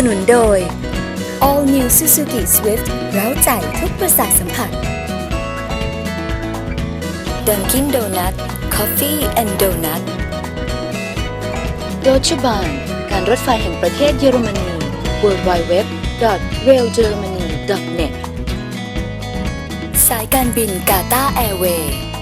สนุนโดย All New Suzuki Swift เร้าใจทุกประสาทสัมผัส Dunkin' Donut Coffee and Donut โดชบานการรถไฟแห่งประเทศเยอรมนี w w w r a i l g e r m a n y n e t สายการบินกาตาแอร์เวย์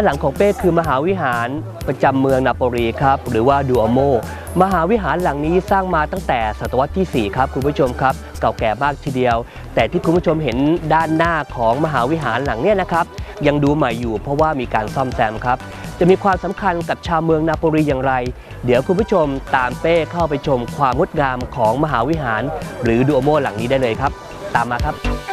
านหลังของเป้คือมหาวิหารประจำเมืองนาโปลีครับหรือว่าดูอโม มหาวิหารหลังนี้สร้างมาตั้งแต่ศตวรรษที่ 4 ครับคุณผู้ชมครับ เก่าแก่มากทีเดียว แต่ที่คุณผู้ชมเห็นด้านหน้าของมหาวิหารหลังเนี้นะครับ ยังดูใหม่อยู่เพราะว่ามีการซ่อมแซมครับ จะมีความสำคัญกับชาวเมืองนาโปลีอย่างไร เดี๋ยวคุณผู้ชมตามเป้เข้าไปชมความงดงามของมหาวิหาร หรือดูอโมหลังนี้ได้เลยครับ ตามมาครับ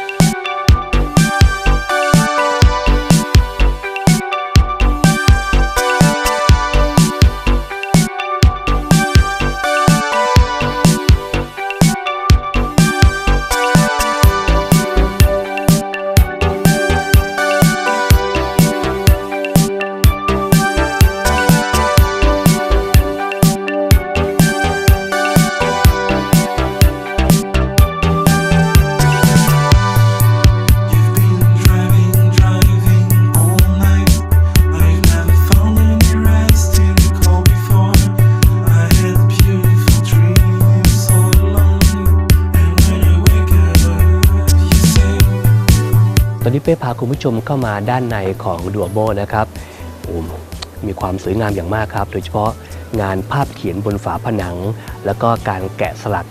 พี่เป้พาคุณผู้ชมเข้ามาด้านในของดัวโบนะครับมีความสวยงามอย่างมากครับ โดยเฉพาะงานภาพเขียนบนฝาผนัง แล้วก็การแกะสลัก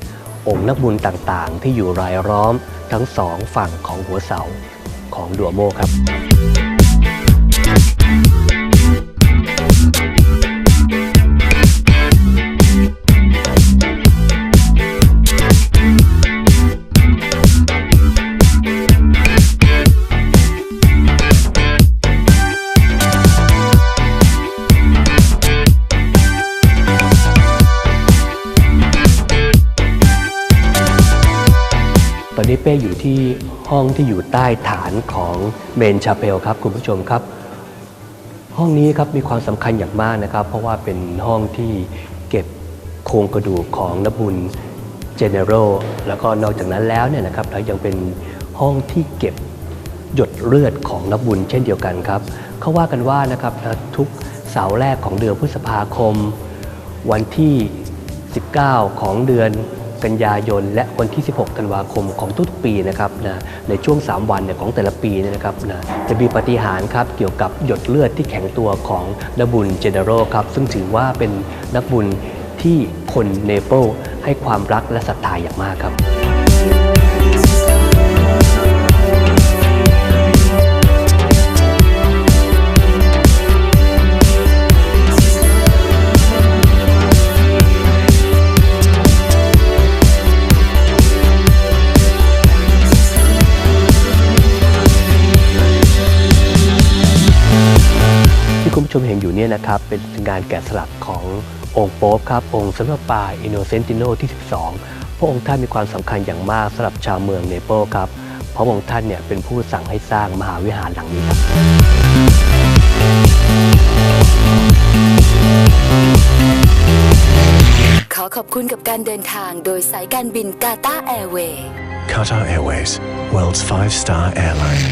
องค์นักบุญต่างๆ ที่อยู่รายล้อมทั้งสองฝั่งของหัวเสาของดัวโมครับ อนนี้เป้อยู่ที่ห้องที่อยู่ใต้ฐานของเมนชาเปลครับคุณผู้ชมครับ ห้องนี้ครับมีความสำคัญอย่างมากนะครับ เพราะว่าเป็นห้องที่เก็บโครงกระดูกของนบุญเจเนโรแล้วก็นอกจากนั้นแล้วเนี่ยนะครับแล้วยังเป็นห้องที่เก็บหยดเลือดของนบุญเช่นเดียวกันครับเขาว่ากันว่านะครับทุกเสาร์แรกของเดือนพฤษภาคม วันที่ 19 ของเดือน กันยายน และวันที่ 16 ธันวาคมของทุกๆปีนะครับนะในช่วง 3 วันเนี่ยของแต่ละปีเนี่ยนะครับนะจะมีปฏิหารครับเกี่ยวกับหยดเลือดที่แข็งตัวของนกบุญเจเนโรครับซึ่งถือว่าเป็นนักบุญที่คนเนเปิลให้ความรักและศรัทธาอย่างมากครับ คุณผู้ชมเห็นอยู่เนี่ยนะครับ เป็นงานแกะสลักขององค์โป๊ปครับ องค์สมเด็จป่าอินโนเซนติโนที่ 12 พระองค์ท่านมีความสำคัญอย่างมากสำหรับชาวเมืองเนเปิลครับ เพราะพระองค์ท่านเนี่ยเป็นผู้สั่งให้สร้างมหาวิหารหลังนี้ครับขอขอบคุณกับการเดินทางโดยสายการบินกาตาแอร์เวย์ Qatar Airways, world's five star airline.